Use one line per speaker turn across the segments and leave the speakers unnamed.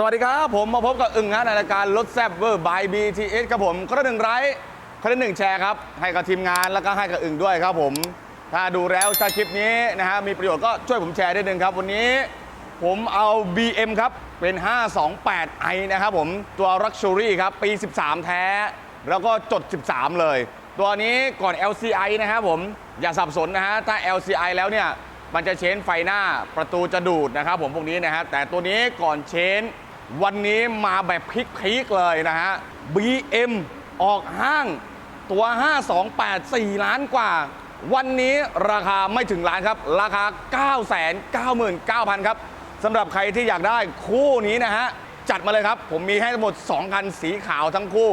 สวัสดีครับ ผมมาพบกับอึ่งฮะในรายการรถแซบเวอร์บาย BTS ครับผมก็ได้หนึ่งไลค์ก็ได้หนึ่งแชร์ครับ ให้กับทีมงานแล้วก็ให้กับอึ่งด้วยครับผม ถ้าดูแล้วถ้าคลิปนี้นะฮะมีประโยชน์ก็ช่วยผมแชร์ด้วยหนึ่งครับ วันนี้ผมเอา BM ครับ เป็น 528i นะครับผมตัว Luxury ครับ ปี 13 แท้ แล้วก็จด 13 เลย ตัวนี้ก่อน LCI นะครับผมอย่าสับสนนะฮะถ้า LCI แล้วเนี่ยมันจะเชนไฟหน้าประตูจะดูดนะครับผมพวกนี้นะฮะแต่ตัวนี้ก่อนเชน วันนี้มาแบบพลิกๆเลยนะฮะ BM ออกห้างตัว 5284 ล้านกว่า วันนี้ราคาไม่ถึงล้านครับ ราคา 999,000 ครับสำหรับใครที่อยากได้คู่นี้นะฮะ จัดมาเลยครับ ผมมีให้ทั้งหมด 2 คันสีขาวทั้งคู่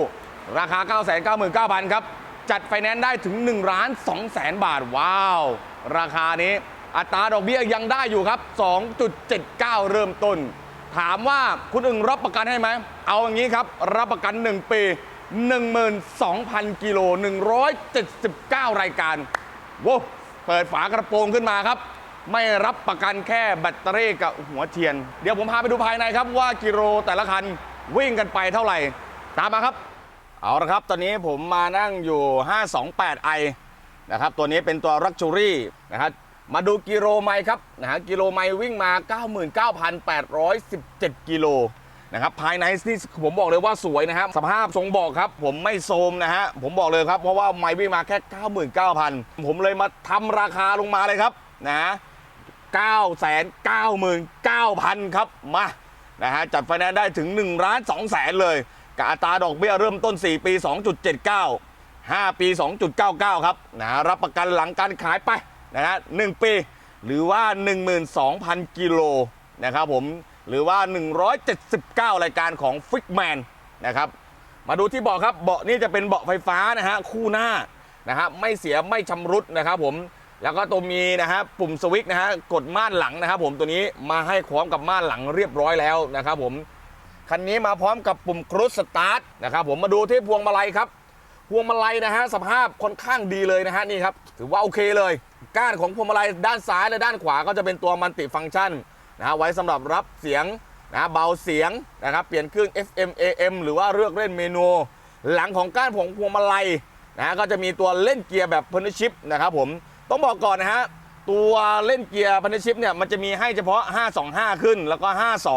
ราคา 999,000 ครับ จัดไฟแนนซ์ได้ถึง1ล้าน2แสนบาท ว้าว ราคานี้อัตราดอกเบี้ยยังได้อยู่ครับ 2.79 เริ่มต้น ถามว่าคุณอึ่งรับประกันให้ไหม เอาอย่างนี้ครับ รับประกัน 1 ปี 12,000 กิโล 179 รายการโว้เปิดฝากระโปรงขึ้นมาครับ ไม่รับประกันแค่แบตเตอรี่กับหัวเทียน เดี๋ยวผมพาไปดูภายในครับว่ากิโลแต่ละคันวิ่งกันไปเท่าไหร่ ตามมาครับ เอาละครับ ตอนนี้ผมมานั่งอยู่ 528i นะครับ ตัวนี้เป็นตัว Luxury นะครับ มาดูกิโลไมล์ครับนะฮะกิโลไมล์วิ่งมา 99,817 กิโลนะครับภายในนี่ผมบอกเลยว่าสวยนะครับสภาพทรงบอกครับ ผมไม่โซมนะฮะผมบอกเลยครับ เพราะว่าไมล์วิ่งมาแค่ 99,000 ผมเลยมาทำราคาลงมาเลยครับนะ999,000 ครับมานะฮะจัดไฟแนนซ์ได้ถึง1ล้าน2แสนเลยกับอัตราดอกเบี้ยเริ่มต้น 4 ปี 2.79 5 ปี 2.99 ครับนะฮะรับประกันหลังการขายไป นะฮะ1ปี หรือว่า 12,000 กิโลนะครับผมหรือว่า 179 รายการของฟิกแมนนะครับมาดูที่เบาะครับเบาะนี่จะเป็นเบาะไฟฟ้านะฮะคู่หน้านะฮะไม่เสียไม่ชำรุดนะครับผมแล้วก็ตัวมีนะฮะปุ่มสวิตช์นะฮะกดม่านหลังนะครับผมตัวนี้มาให้พร้อมกับม่านหลังเรียบร้อยแล้วนะครับผมคันนี้มาพร้อมกับปุ่มครูสสตาร์ทนะครับผมมาดูที่พวงมาลัยครับ พวงมาลัยนะฮะสภาพค่อนข้างดีเลยนะฮะนี่ครับถือว่าโอเคเลยก้านของพวงมาลัยด้านซ้ายและด้านขวาก็จะเป็นตัวมัลติฟังก์ชันนะฮะไว้สำหรับรับเสียงนะเบาเสียงนะครับเปลี่ยนเครื่อง FM AM หรือว่าเลือกเล่นเมนู หลังของก้านของพวงมาลัยนะฮะก็จะมีตัวเล่นเกียร์แบบพันชิปนะครับผมต้องบอกก่อนนะฮะตัวเล่นเกียร์พันชิปเนี่ยมันจะมีให้เฉพาะ 525 ขึ้นแล้วก็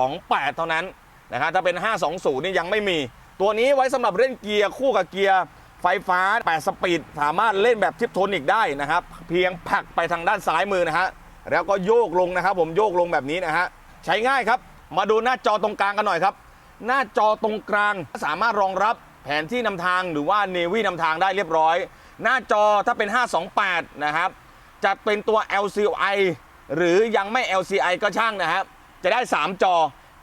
528 เท่านั้นนะครับถ้าเป็น 520 นี่ยังไม่มี ตัวนี้ไว้สำหรับเล่นเกียร์คู่กับเกียร์ ไฟฟ้า 8 สปีด สามารถเล่นแบบทิปโทนิกได้นะครับ เพียงผลักไปทางด้านซ้ายมือนะฮะ แล้วก็โยกลงนะครับ ผมโยกลงแบบนี้นะฮะ ใช้ง่ายครับ มาดูหน้าจอตรงกลางกันหน่อยครับ หน้าจอตรงกลางสามารถรองรับแผนที่นำทางหรือว่าเนวีนำทางได้เรียบร้อย หน้าจอถ้าเป็น 528 นะครับ จะเป็นตัว LCI หรือยังไม่ LCI ก็ช่างนะครับ จะได้ 3 จอ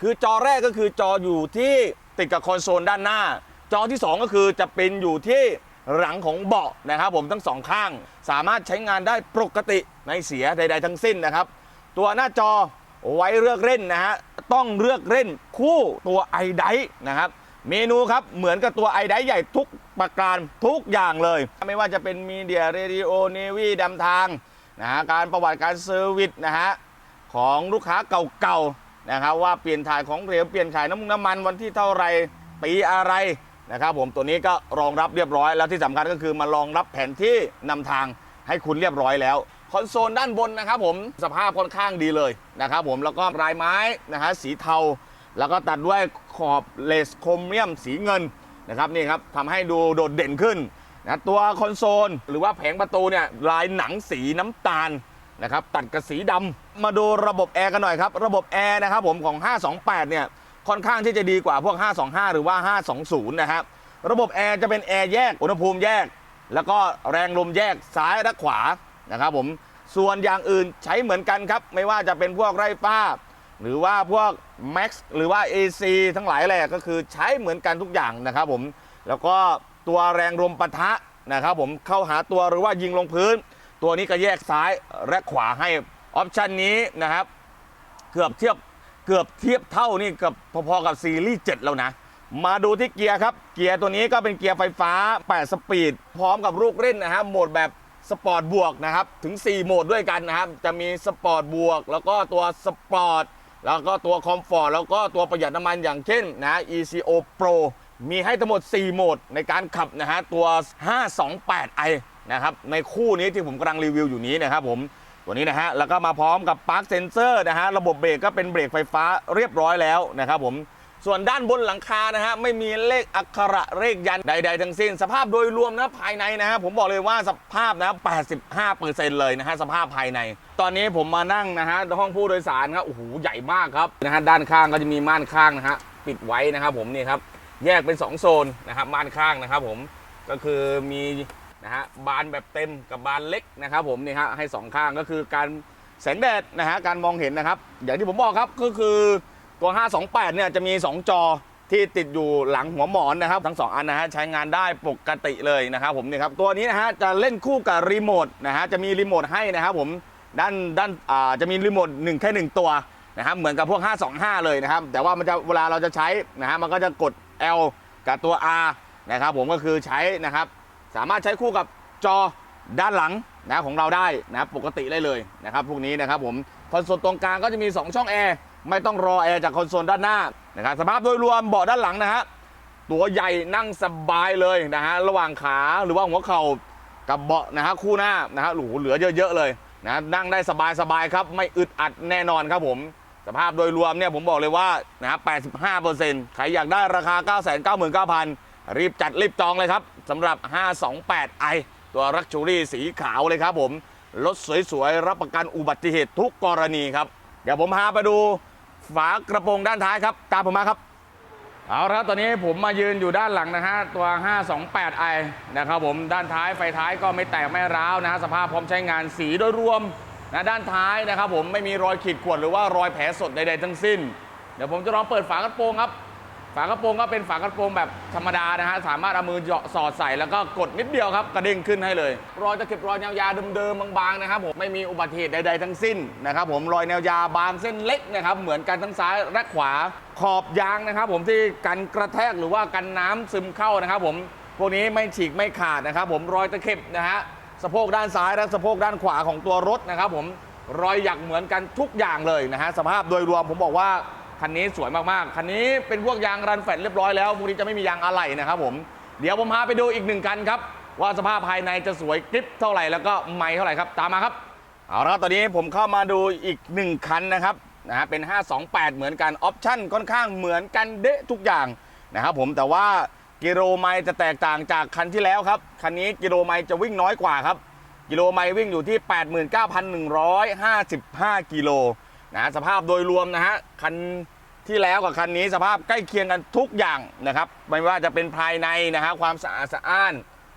คือจอแรกก็คือจออยู่ที่ติดกับคอนโซลด้านหน้า จอที่ 2 ก็คือจะเป็นอยู่ที่หลังของเบาะนะครับ ผมทั้งสองข้าง สามารถใช้งานได้ปกติไม่เสียใด ๆ ทั้งสิ้นนะครับ ตัวหน้าจอไว้เลือกเล่นนะฮะต้องเลือกเล่นคู่ตัวไอไดนะครับเมนูครับ เหมือนกับตัวไอไดใหญ่ทุกประการทุกอย่างเลย ไม่ว่าจะเป็นมีเดียเรดิโอเนวีดำทางนะฮะการประวัติการเซอร์วิสนะฮะของลูกค้าเก่าๆนะครับว่าเปลี่ยนถ่ายของเหลวเปลี่ยนถ่ายน้ำมันน้ำมันวันที่เท่าไรปีอะไร นะครับผมตัวนี้ก็รองรับเรียบร้อยแล้วที่สำคัญก็คือมารองรับแผนที่นำทางให้คุณเรียบร้อยแล้วคอนโซลด้านบนนะครับผมสภาพค่อนข้างดีเลยนะครับผมแล้วก็ลายไม้นะฮะสีเทา แล้วก็ตัดด้วยขอบเลสโครเมียมสีเงินนะครับนี่ครับทำให้ดูโดดเด่นขึ้นนะตัวคอนโซลหรือว่าแผงประตูเนี่ยลายหนังสีน้ำตาลนะครับตัดกับสีดำมาดูระบบแอร์กันหน่อยครับ ระบบแอร์นะครับผมของ 528 เนี่ย ค่อนข้างที่จะดีกว่าพวก 525 หรือว่า 520 นะครับ ระบบแอร์จะเป็นแอร์แยก อุณหภูมิแยก แล้วก็แรงลมแยกซ้ายและขวานะครับผม ส่วนอย่างอื่นใช้เหมือนกันครับ ไม่ว่าจะเป็นพวกไร่ฟ้า หรือว่าพวก Max หรือว่า AC ทั้งหลายแหละก็คือใช้เหมือนกันทุกอย่างนะครับผม แล้วก็ตัวแรงลมปะทะนะครับผมเข้าหาตัวหรือว่ายิงลงพื้น ตัวนี้ก็แยกซ้ายและขวาให้ออปชันนี้นะครับเกือบเทียบ เกือบเทียบเท่านี่กับพอๆกับซีรีส์7แล้วนะ มาดูที่เกียร์ครับ เกียร์ตัวนี้ก็เป็นเกียร์ไฟฟ้า 8 สปีด พร้อมกับลูกเล่นนะครับโหมดแบบสปอร์ตบวกนะครับ ถึง 4 โหมดด้วยกันนะครับ จะมีสปอร์ตบวก แล้วก็ตัวสปอร์ตแล้วก็ตัวคอมฟอร์ตแล้วก็ตัวประหยัดน้ำมันอย่างเช่นนะ ECO Pro มีให้ทั้งหมด 4 โหมดในการขับนะฮะตัว 528i นะครับในคู่นี้ที่ผมกำลังรีวิวอยู่นี้นะครับผม ตัวนี้นะฮะแล้วก็มาพร้อมกับปลั๊กเซนเซอร์นะฮะระบบเบรกก็เป็นเบรกไฟฟ้าเรียบร้อยแล้วนะครับผมส่วนด้านบนหลังคานะฮะไม่มีเลขอักขระเลขยันใด ๆ ทั้งสิ้น สภาพโดยรวมนะภายในนะฮะผมบอกเลยว่าสภาพนะ85%เลยนะฮะสภาพภายใน ตอนนี้ผมมานั่งนะฮะห้องผู้โดยสารครับโอ้โหใหญ่มากครับนะฮะด้านข้างก็จะมีม่านข้างนะฮะปิดไว้นะครับผมนี่ครับแยกเป็น 2 โซนนะครับม่านข้างนะครับผมก็คือมี นะฮะบานแบบเต็มกับบานเล็กนะครับผมนี่ฮะให้สองข้างก็คือการแสงแดดนะฮะการมองเห็นนะครับ อย่างที่ผมบอกครับก็คือตัว 528 เนี่ยจะมี 2 จอที่ติดอยู่หลังหัวหมอนนะครับ ทั้ง 2 อันนะฮะใช้งานได้ปกติเลยนะครับผมนี่ครับตัวนี้นะฮะจะเล่นคู่กับรีโมทนะฮะจะมีรีโมทให้นะครับผมด้านด้านอ่าจะมีรีโมทหนึ่งแค่หนึ่งตัวนะครับเหมือนกับพวก 525 เลยนะครับ แต่ว่ามันจะเวลาเราจะใช้นะฮะมันก็จะกด L กับตัว R นะครับผมก็คือใช้นะครับ สามารถใช้คู่กับจอด้านหลังนะของเราได้นะปกติได้เลยนะครับพวกนี้นะครับผมคอนโซลตรงกลางก็จะมี 2 ช่องแอร์ไม่ต้องรอแอร์จากคอนโซลด้านหน้านะครับสภาพโดยรวมเบาะด้านหลังนะฮะตัวใหญ่นั่งสบายเลยนะฮะระหว่างขาหรือว่าหัวเข่ากับเบาะนะฮะคู่หน้านะฮะหรูเหลือเยอะๆเลยนะนั่งได้สบายๆครับไม่อึดอัดแน่นอนครับผมสภาพโดยรวมเนี่ยผมบอกเลยว่านะฮะ85%ใครอยากได้ราคา 999,900 รีบจัดรีบจองเลยครับ สำหรับ 528i ตัวรักชูรี่สีขาวเลยครับผม รถสวยๆ รับประกันอุบัติเหตุทุกกรณีครับ เดี๋ยวผมพาไปดูฝากระโปรงด้านท้ายครับ ตามผมมาครับ เอาละครับตอนนี้ผมมายืนอยู่ด้านหลังนะฮะ ตัว 528i นะครับผมด้านท้ายไฟท้ายก็ไม่แตกไม่ร้าวนะฮะสภาพพร้อมใช้งานสีโดยรวมนะด้านท้ายนะครับผมไม่มีรอยขีดข่วนหรือว่ารอยแผลสดใดๆทั้งสิ้น เดี๋ยวผมจะลองเปิดฝากระโปรงครับ ฝากระโปรงก็เป็นฝากระโปรงแบบธรรมดานะฮะ สามารถเอามือเหยาะสอดใส่แล้วก็กดนิดเดียวครับกระเด้งขึ้นให้เลย รอยตะเข็บรอยแนวยาเดิมๆบางๆนะครับผมไม่มีอุบัติเหตุใดๆทั้งสิ้นนะครับผมรอยแนวยาบางเส้นเล็กนะครับเหมือนกันทั้งซ้ายและขวาขอบยางนะครับ ผมที่กันกระแทกหรือว่ากันน้ำซึมเข้านะครับ ผมพวกนี้ไม่ฉีกไม่ขาดนะครับผมรอยตะเข็บนะฮะสะโพกด้านซ้ายและสะโพกด้านขวาของตัวรถนะครับ ผมรอยหยักเหมือนกันทุกอย่างเลยนะฮะสภาพโดยรวมผมบอกว่า คันนี้สวยมากๆ คันนี้เป็นพวกยางรันแฟตเรียบร้อยแล้วพวกนี้จะไม่มียางอะไหล่นะครับผม เดี๋ยวผมพาไปดูอีกหนึ่งคันครับ ว่าสภาพภายในจะสวยกริปเท่าไหร่แล้วก็ไม่เท่าไหร่ครับ ตามมาครับ เอาละครับตอนนี้ผมเข้ามาดูอีกหนึ่งคันนะครับนะฮะเป็น 528 เหมือนกัน ออปชั่นค่อนข้างเหมือนกันเดะทุกอย่างนะครับผมแต่ว่ากิโลไมล์จะแตกต่างจากคันที่แล้วครับ คันนี้กิโลไมล์จะวิ่งน้อยกว่าครับ กิโลไมล์วิ่งอยู่ที่ 89,155 กิโล นะสภาพโดยรวมนะฮะคันที่แล้วกับคันนี้สภาพใกล้เคียงกันทุกอย่างนะครับ ไม่ว่าจะเป็นภายในนะฮะความสะอาดสะอ้าน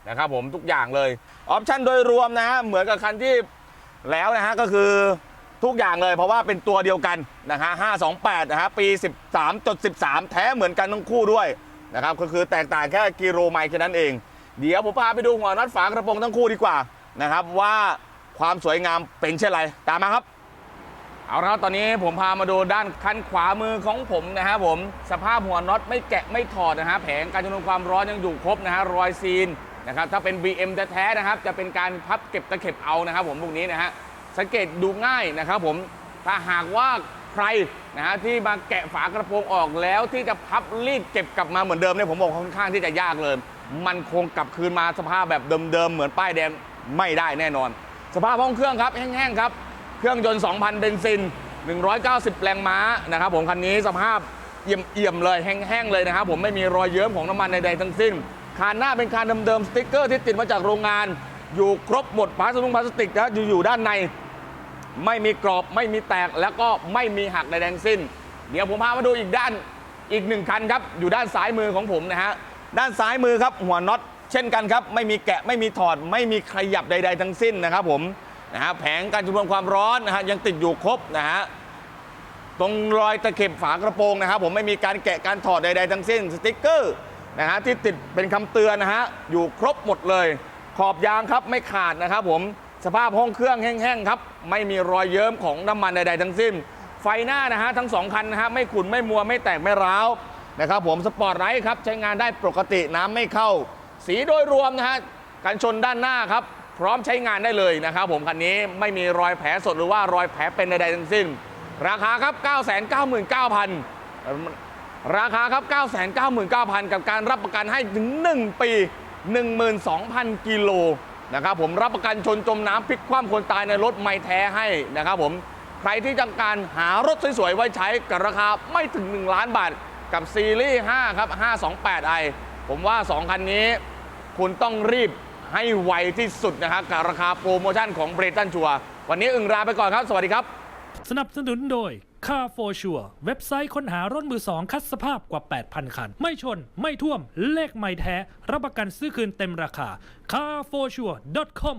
นะครับผมทุกอย่างเลยออปชั่นโดยรวมนะฮะเหมือนกับคันที่แล้วนะฮะก็คือทุกอย่างเลยเพราะว่าเป็นตัวเดียวกันนะฮะ528นะฮะปี 13.13 แท้เหมือนกันทั้งคู่ด้วยนะครับก็คือแตกต่างแค่กิโลไมล์แค่นั้นเอง เดี๋ยวผมพาไปดูหัวน็อตฝากระโปรงทั้งคู่ดีกว่านะครับว่าความสวยงามเป็นเช่นไรตามมาครับ เอาละครับตอนนี้ผมพามาดูด้านคันขวามือของผมนะครับผมสภาพหัวน็อตไม่แกะไม่ถอดนะฮะแผงการจุนความร้อนยังอยู่ครบนะฮะรอยซีนนะครับถ้าเป็น BM แท้ๆนะครับ จะเป็นการพับเก็บตะเข็บเอานะครับ ผมพวกนี้นะฮะสังเกตดูง่ายนะครับผมถ้าหากว่าใครนะฮะที่มาแกะฝากระโปรงออกแล้วที่จะพับรีดเก็บกลับมาเหมือนเดิมเนี่ยผมบอกค่อนข้างที่จะยากเลย มันคงกลับคืนมาสภาพแบบเดิมๆเหมือนป้ายแดงไม่ได้แน่นอน สภาพห้องเครื่องครับแห้งๆครับ เครื่องยนต์ 2,000 เบนซิน 190 แรงม้านะครับผมคันนี้สภาพเอี่ยมๆเลยแห้งๆเลยนะครับผมไม่มีรอยเยิ้มของน้ำมันใดๆทั้งสิ้นคานหน้าเป็นคานเดิมๆสติ๊กเกอร์ที่ติดมาจากโรงงาน อยู่ครบหมดพลาสติกพลาสติกนะอยู่อยู่ด้านใน ไม่มีกรอบไม่มีแตกแล้วก็ไม่มีหักใดๆทั้งสิ้น เดี๋ยวผมพามาดูอีกด้านอีกหนึ่งคันครับอยู่ด้านซ้ายมือของผมนะฮะด้านซ้ายมือครับหัวน็อตเช่นกันครับ ไม่มีแกะไม่มีถอด ไม่มีขยับใด ๆ ทั้งสิ้นนะครับผม นะฮะแผงการจุลความร้อนนะฮะยังติดอยู่ครบนะฮะตรงรอยตะเข็บฝากระโปรงนะครับผมไม่มีการแกะการถอดใดๆทั้งสิ้นสติ๊กเกอร์นะฮะที่ติดเป็นคำเตือนนะฮะอยู่ครบหมดเลย ขอบยางครับไม่ขาดนะครับผมสภาพห้องเครื่องแห้งๆครับไม่มีรอยเยิ้มของน้ำมันใดๆทั้งสิ้น ไฟหน้านะฮะทั้งสองคันนะฮะไม่ขุ่นไม่มัวไม่แตกไม่ร้าวนะครับผมสปอร์ตไลท์ครับใช้งานได้ปกติน้ำไม่เข้า สีโดยรวมนะฮะกันชนด้านหน้าครับ พร้อมใช้งานได้เลยนะครับผมคันนี้ไม่มีรอยแผลสดหรือว่ารอยแผลเป็นใดๆทั้งสิ้น ราคาครับ 999,000 ราคาครับ 999,000 กับการรับประกันให้ถึง 1 ปี 12,000 กิโลนะครับผมรับประกันชนจมน้ำพลิกคว่ำคนตายในรถไม่แท้ให้นะครับผมใครที่ต้องการหารถสวยๆไว้ใช้กับราคาไม่ถึง 1 ล้านบาทกับซีรีส์5ครับ 528i ผมว่า 2 คันนี้ คุณต้องรีบ ให้ไวที่สุดนะครับกับราคาโปรโมชั่นของเบรตันชัววันนี้อึงลาไปก่อนครับ สวัสดีครับ
สนับสนุนโดย Car for Sure เว็บไซต์ค้นหารถมือสองคัดสภาพกว่า 8,000 คัน ไม่ชน ไม่ท่วม เลขไม่แท้ รับประกันซื้อคืนเต็มราคา carforsure.com